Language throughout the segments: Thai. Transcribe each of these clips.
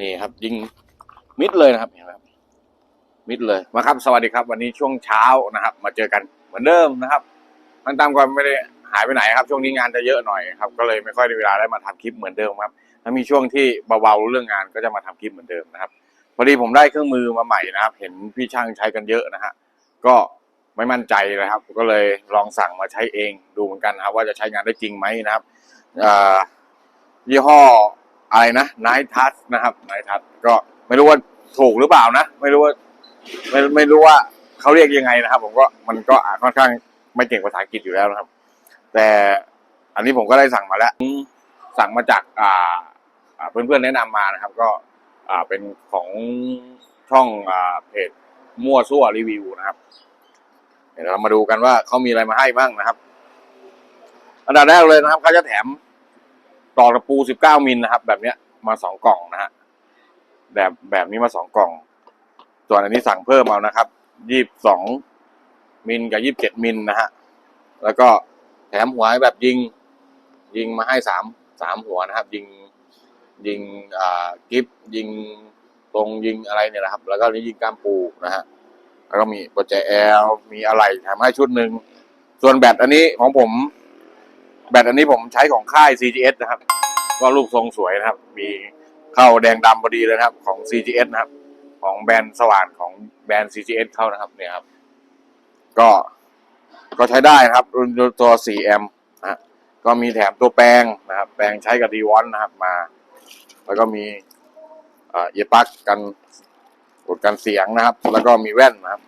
นี่ครับ ยิงมิดเลยนะครับเห็นไหมครับมิดเลยมาครับ สวัสดีครับ วันนี้ช่วงเช้านะครับ มาเจอกันเหมือนเดิมนะครับมันตามก่อนไม่ได้หายไปไหนครับ ช่วงนี้งานจะเยอะหน่อยครับ ก็เลยไม่ค่อยได้เวลาได้มาทำคลิปเหมือนเดิมครับ ถ้ามีช่วงที่เบาๆเรื่องงานก็จะมาทำคลิปเหมือนเดิมนะครับพอดีผมได้เครื่องมือมาใหม่นะครับ เห็นพี่ช่างใช้กันเยอะนะฮะก็ไม่มั่นใจนะครับ ก็เลยลองสั่งมาใช้เองดูเหมือนกันนะครับว่าจะใช้งานได้จริงไหมนะครับยี่ห้อ อะไรนะไนทัสนะครับไนทัสก็ไม่รู้ว่าถูกหรือเปล่านะ ไม่รู้ว่าไม่ไม่รู้ว่าเขาเรียกยังไงนะครับ ผมก็มันก็อ่านค่อนข้างไม่เก่งภาษาอังกฤษอยู่แล้วนะครับ แต่อันนี้ผมก็ได้สั่งมาแล้ว สั่งมาจากอ่าเพื่อนๆแนะนำมานะครับ ก็อ่าเป็นของช่องอ่าเพจมั่วซั่วรีวิวนะครับเดี๋ยวเรามาดูกันว่าเขามีอะไรมาให้บ้างนะครับ อันดับแรกเลยนะครับเขาจะแถม ต่อตะปู 19 มิลนะครับ แบบเนี้ยมาสองกล่องนะฮะแบบแบบนี้มาสองกล่อง ส่วนอันนี้สั่งเพิ่มเอานะครับยี่สิบสองมิลกับยี่สิบเจ็ดมิลนะฮะแล้วก็แถมหัวแบบยิงยิงมาให้สามสามหัวนะครับ ยิงยิงอ่ากิฟยิงตรงยิงอะไรเนี่ยนะครับ แล้วก็นี่ยิงก้ามปูนะฮะแล้วก็มีโปรเจแอลมีอะไรแถมให้ชุดหนึ่งส่วนแบตอันนี้ของผม แบตอันนี้ผมใช้ของค่าย CGS นะครับ ก็รูปทรงสวยนะครับ มีเข้าแดงดำพอดีเลยนะครับ ของ CGS นะครับ ของแบรนด์สว่านของแบรนด์ CGS เข้านะครับเนี่ยครับ ก็ก็ใช้ได้นะครับรุ่นตัว 4M นะฮะก็มีแถมตัวแปลงนะครับ แปลงใช้กับดีวอนนะครับมา แล้วก็มีเอ่อเอียปักกันกดกันเสียงนะครับ แล้วก็มีแว่นนะครับ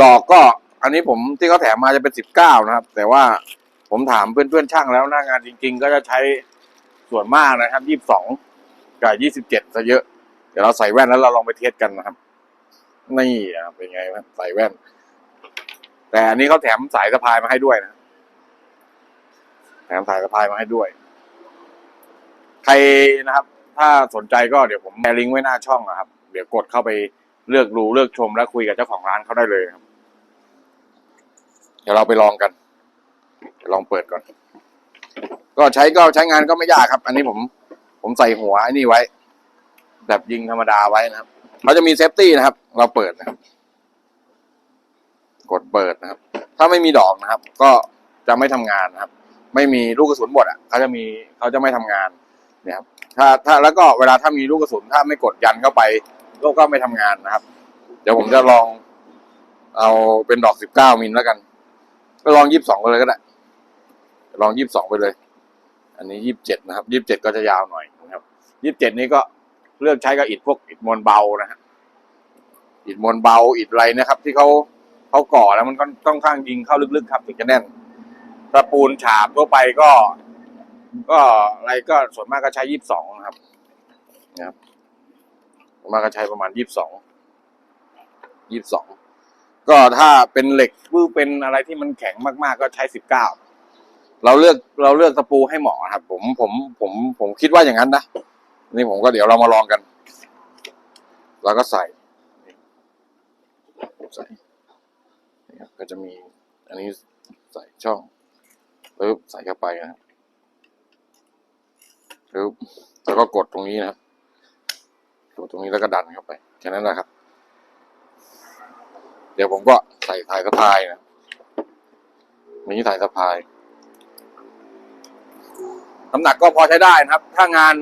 ดอกก็ อันนี้ผมที่เขาแถมมาจะเป็นสิบเก้านะครับ แต่ว่าผมถามเพื่อนๆช่างแล้วหน้างานจริง ๆ ก็จะใช้ส่วนมากนะครับยี่สิบสองกับยี่สิบเจ็ดซะเยอะ เดี๋ยวเราใส่แว่นแล้วเราลองไปเทสกันนะครับ นี่เป็นไงครับใส่แว่น แต่อันนี้เขาแถมสายสะพายมาให้ด้วยนะ แถมสายสะพายมาให้ด้วย ใครนะครับ ถ้าสนใจก็เดี๋ยวผมแชร์ลิงก์ไว้หน้าช่องนะครับ เดี๋ยวกดเข้าไปเลือกดูเลือกชมแล้วคุยกับเจ้าของร้านเขาได้เลยครับ เดี๋ยวเราไปลองกันเดี๋ยวลองเปิดก่อน ก็ใช้ก็ใช้งานก็ไม่ยากครับ อันนี้ผมผมใส่หัวไอ้นี่ไว้ แบบยิงธรรมดาไว้นะครับเขาจะมีเซฟตี้นะครับ เราเปิดนะครับ กดเปิดนะครับ ถ้าไม่มีดอกนะครับ ก็จะไม่ทำงานนะครับ ไม่มีลูกกระสุนหมดอะเขาจะมีเขาจะไม่ทำงานเนี่ยครับ ถ้าถ้าแล้วก็เวลาถ้ามีลูกกระสุนถ้าไม่กดยันเข้าไปก็ก็ไม่ทำงานนะครับ เดี๋ยวผมจะลองเอาเป็นดอกสิบเก้ามิลแล้วกัน ก็ลองยี่สิบสองไปเลยก็ได้ ลองยี่สิบสองไปเลย อันนี้ยี่สิบเจ็ดนะครับยี่สิบเจ็ดก็จะยาวหน่อยนะครับยี่สิบเจ็ดนี้ก็เลือกใช้กับอิฐพวกอิฐมวลเบานะฮะอิฐมวลเบาอิฐไรนะครับ ที่เขาเขาก่อแล้วมันก็ต้องข้างยิงเข้าลึกๆครับถึงจะแน่นถ้าปูนฉาบทั่วไปก็ ก็อะไรก็ส่วนมากก็ใช้ยี่สิบสองนะครับนะครับส่วนมากก็ใช้ประมาณยี่สิบสองยี่สิบสอง ก็ถ้าเป็นเหล็กหรือเป็นอะไรที่มันแข็งมากๆก็ใช้สิบเก้าเราเลือกเราเลือกตะปูให้เหมาะครับ ผมผมผมผมคิดว่าอย่างนั้นนะนี่ผมก็เดี๋ยวเรามาลองกันเราก็ใส่ใส่นี่ครับก็จะมี อันนี้ใส่ช่องปึ๊บใส่เข้าไปนะครับปึ๊บแล้วก็กดตรงนี้นะครับกดตรงนี้แล้วก็ดันเข้าไปแค่นั้นแหละครับ เดี๋ยวผมก็ใส่สายสะพายนะมีสายสะพายน้ำหนักก็พอใช้ได้นะครับ ถ้างาน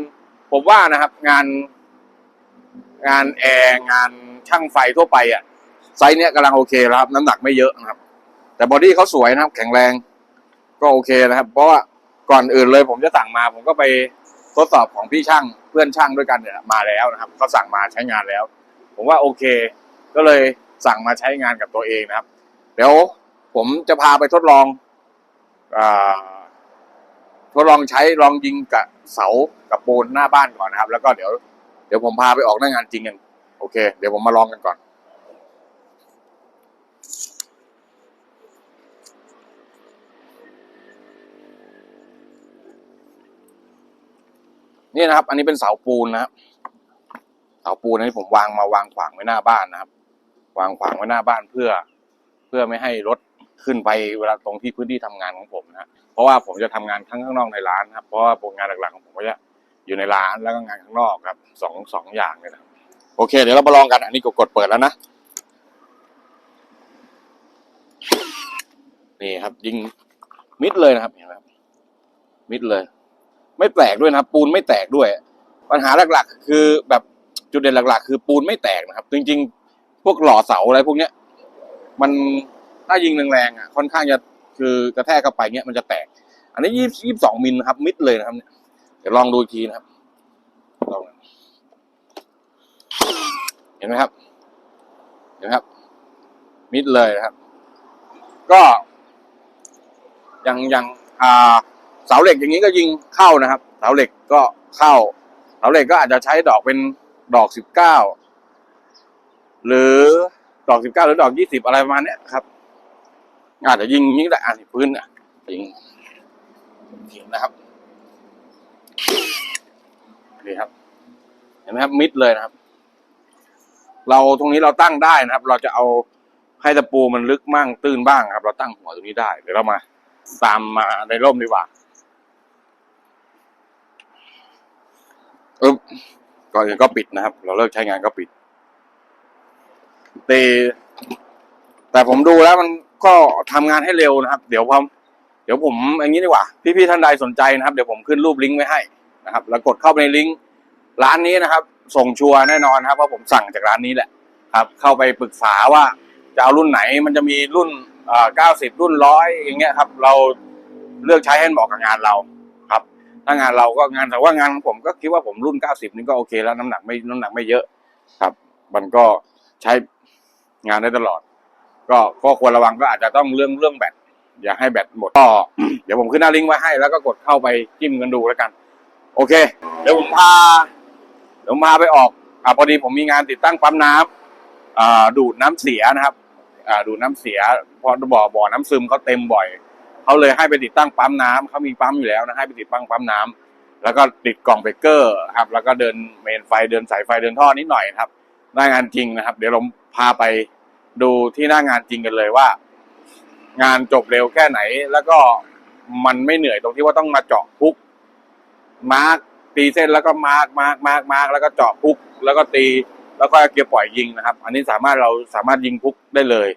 ผมว่านะครับ งาน งานแอร์งานช่างไฟทั่วไปอะไซส์เนี้ยกำลังโอเคแล้วครับ น้ำหนักไม่เยอะนะครับ แต่บอดี้เขาสวยนะครับ แข็งแรงก็โอเคนะครับ เพราะว่าก่อนอื่นเลยผมจะสั่งมาผมก็ไปทดสอบของพี่ช่างเพื่อนช่างด้วยกันเนี่ยมาแล้วนะครับเขาสั่งมาใช้งานแล้ว ผมว่าโอเค ก็เลย สั่งมาใช้งานกับตัวเองนะครับ เดี๋ยวผมจะพาไปทดลองอทดลองใช้ลองยิงกับเสากับปูนหน้าบ้านก่อนนะครับ แล้วก็เดี๋ยวเดี๋ยวผมพาไปออกหน้างานจริงกันโอเค เดี๋ยวผมมาลองกันก่อนนี่นะครับ อันนี้เป็นเสาปูนนะครับ เสาปูนอันนี้ผมวางมาวางขวางไว้หน้าบ้านนะครับ วางขวางไว้หน้าบ้านเพื่อ เพื่อไม่ให้รถขึ้นไปเวลาตรงที่พื้นที่ทำงานของผมนะเพราะว่าผมจะทำงานข้างข้างนอกในร้านครับเพราะว่าโปรงานหลักๆของผมก็จะอยู่ในร้านแล้วก็งานข้างนอกครับสองสองอย่างเลยนะครับโอเค เดี๋ยวเรามาลองกันอันนี้กดกดเปิดแล้วนะนี่ครับ ยิงมิดเลยนะครับเห็นไหมมิดเลย ไม่แตกด้วยนะครับ ปูนไม่แตกด้วย ปัญหาหลักๆ คือแบบจุดเด่นหลัก ๆ คือปูนไม่แตกนะครับ จริง ๆ พวกหล่อเสาอะไรพวกเนี้ย มันถ้ายิงแรงๆอะ ค่อนข้างจะคือกระแทกเข้าไปเนี้ยมันจะแตก อันนี้ยี่ยี่สองมิลครับ มิดเลยนะครับเนี่ยเดี๋ยวลองดูอีกทีนะครับลองเห็นไหมครับ เห็นไหมครับ มิดเลยนะครับ ก็อย่างอย่างอ่าเสาเหล็กอย่างนี้ก็ยิงเข้านะครับ เสาเหล็กก็เข้า เสาเหล็กก็อาจจะใช้ดอกเป็นดอกสิบเก้า หรือดอกสิบเก้าหรือดอกยี่สิบอะไรประมาณเนี้ยครับอาจจะยิงยิงแต่อ่านพื้นอะยิงยิงนะครับนี่ครับ เห็นไหมครับมิดเลยนะครับ เราตรงนี้เราตั้งได้นะครับ เราจะเอาให้ตะปูมันลึกมั่งตื้นบ้างครับ เราตั้งหัวตรงนี้ได้เดี๋ยวเรามา ตามมาในร่มดีกว่าเออก่อนอื่นก็ปิดนะครับ เราเลิกใช้งานก็ปิด แต่แต่ผมดูแล้วมันก็ทำงานให้เร็วนะครับ เดี๋ยวผมเดี๋ยวผมอย่างนี้ดีกว่า พี่ๆท่านใดสนใจนะครับ เดี๋ยวผมขึ้นรูปลิงก์ไว้ให้นะครับ แล้วกดเข้าไปในลิงก์ร้านนี้นะครับ ส่งชัวร์แน่นอนครับเพราะผมสั่งจากร้านนี้แหละครับ เข้าไปปรึกษาว่าจะเอารุ่นไหนมันจะมีรุ่นเอ่อ90รุ่นร้อยอย่างเงี้ยครับ เราเลือกใช้ให้เหมาะกับงานเราครับ ถ้างานเราก็งานแต่ว่างานของผมก็คิดว่าผมรุ่น90นี่ก็โอเคแล้วน้ำหนักไม่น้ำหนักไม่เยอะครับ มันก็ใช้ งานได้ตลอด ก็ก็ควรระวังก็อาจจะต้องเรื่องเรื่องแบตอย่าให้แบตหมดก็เดี๋ยวผมขึ้นหน้าลิงก์ไว้ให้ แล้วก็กดเข้าไปจิ้มกันดูแล้วกัน โอเค เดี๋ยวผมพาเดี๋ยวผมพาไปออกอ่าพอดีผมมีงานติดตั้งปั๊มน้ำอ่าดูดน้ำเสียนะครับอ่าดูดน้ำเสียพอบ่อบ่อน้ำซึมเขาเต็มบ่อยเขาเลยให้ไปติดตั้งปั๊มน้ำเขามีปั๊มอยู่แล้วนะให้ไปติดตั้งปั๊มน้ำแล้วก็ติดกล่องเบรกเกอร์ครับ แล้วก็เดินเมนไฟเดินสายไฟเดินท่อนิดหน่อยครับหน้งานจริงนะครับ เดี๋ยวเรา พาไปดูที่หน้างานจริงกันเลยว่า งานจบเร็วแค่ไหน แล้วก็มันไม่เหนื่อยตรงที่ว่าต้องมาเจาะพุก มาร์กตีเส้นแล้วก็มาร์กมาร์กมาร์กมาร์กแล้วก็เจาะพุก แล้วก็ตีแล้วก็เกียร์ปล่อยยิงนะครับ อันนี้สามารถเราสามารถยิงพุกได้เลย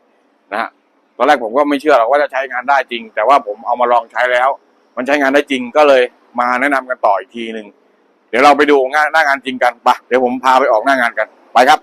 นะฮะตอนแรกผมก็ไม่เชื่อหรอกว่าจะใช้งานได้จริง แต่ว่าผมเอามาลองใช้แล้ว มันใช้งานได้จริงก็เลยมาแนะนำกันต่ออีกทีหนึ่งเดี๋ยวเราไปดูงานหน้างานจริงกันไปะเดี๋ยวผมพาไปออกหน้างานกันไปครับ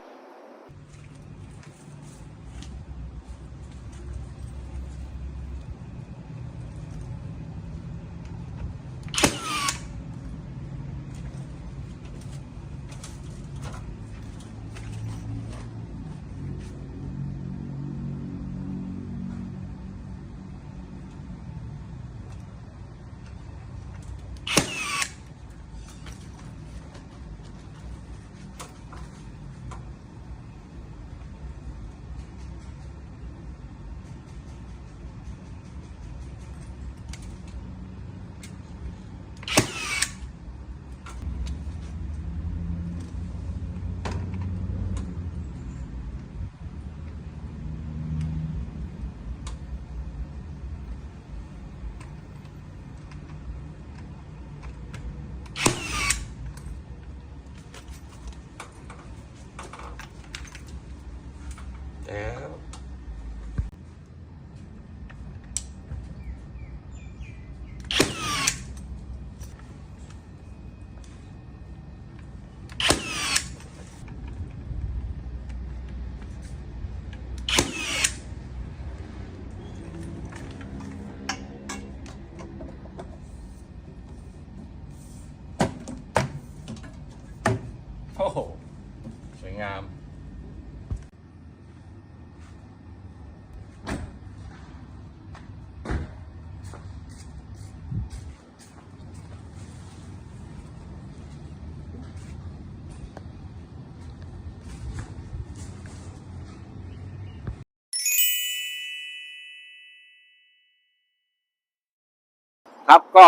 ครับก็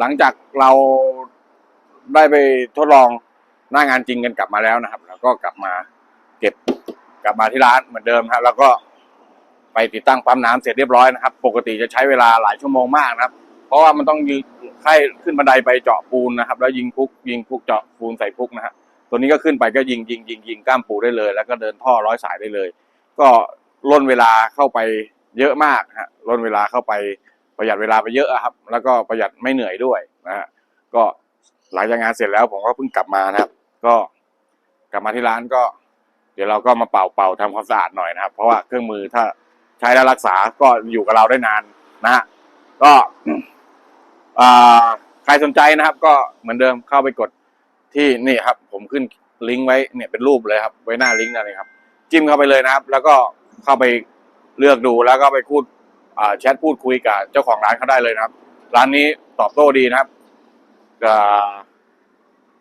หลังจากเราได้ไปทดลองหน้างานจริงกันกลับมาแล้วนะครับ แล้วก็กลับมาเก็บกลับมาที่ร้านเหมือนเดิมครับ แล้วก็ไปติดตั้งปั๊มน้ำเสร็จเรียบร้อยนะครับ ปกติจะใช้เวลาหลายชั่วโมงมากนะครับ เพราะว่ามันต้องยืนค่ายขึ้นบันไดไปเจาะปูนนะครับ แล้วยิงพุกยิงพุกเจาะปูนใส่พุกนะฮะตัวนี้ก็ขึ้นไปก็ยิงยิงยิงยิงก้ามปูได้เลย แล้วก็เดินท่อร้อยสายได้เลย ก็ล่นเวลาเข้าไปเยอะมากฮะล่นเวลาเข้าไป ประหยัดเวลาไปเยอะครับ แล้วก็ประหยัดไม่เหนื่อยด้วยนะฮะก็หลังจากงานเสร็จแล้วผมก็เพิ่งกลับมานะครับ ก็กลับมาที่ร้านก็ เดี๋ยวเราก็มาเป่าเป่าทำความสะอาดหน่อยนะครับ เพราะว่าเครื่องมือถ้าใช้แล้วรักษาก็อยู่กับเราได้นานนะฮะก็ใครสนใจนะครับ ก็เหมือนเดิมเข้าไปกดที่นี่ครับ ผมขึ้นลิงก์ไว้เนี่ยเป็นรูปเลยครับ ไว้หน้าลิงก์นั่นเลยครับ จิ้มเข้าไปเลยนะครับ แล้วก็เข้าไปเลือกดูแล้วก็ไปพูด แชทพูดคุยกับเจ้าของร้านเขาได้เลยนะครับ ร้านนี้ตอบโต้ดีนะครับ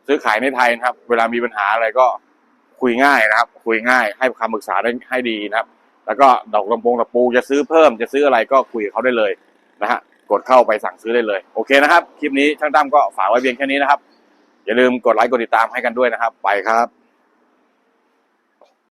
ซื้อขายในไทยนะครับ เวลามีปัญหาอะไรก็คุยง่ายนะครับ คุยง่ายให้คำปรึกษาได้ให้ดีนะครับ แล้วก็ดอกลำโพงตะปูจะซื้อเพิ่มจะซื้ออะไรก็คุยกับเขาได้เลยนะฮะกดเข้าไปสั่งซื้อได้เลย โอเคนะครับ คลิปนี้ช่างตั้มก็ฝากไว้เพียงแค่นี้นะครับ อย่าลืมกดไลค์กดติดตามให้กันด้วยนะครับ ไปครับ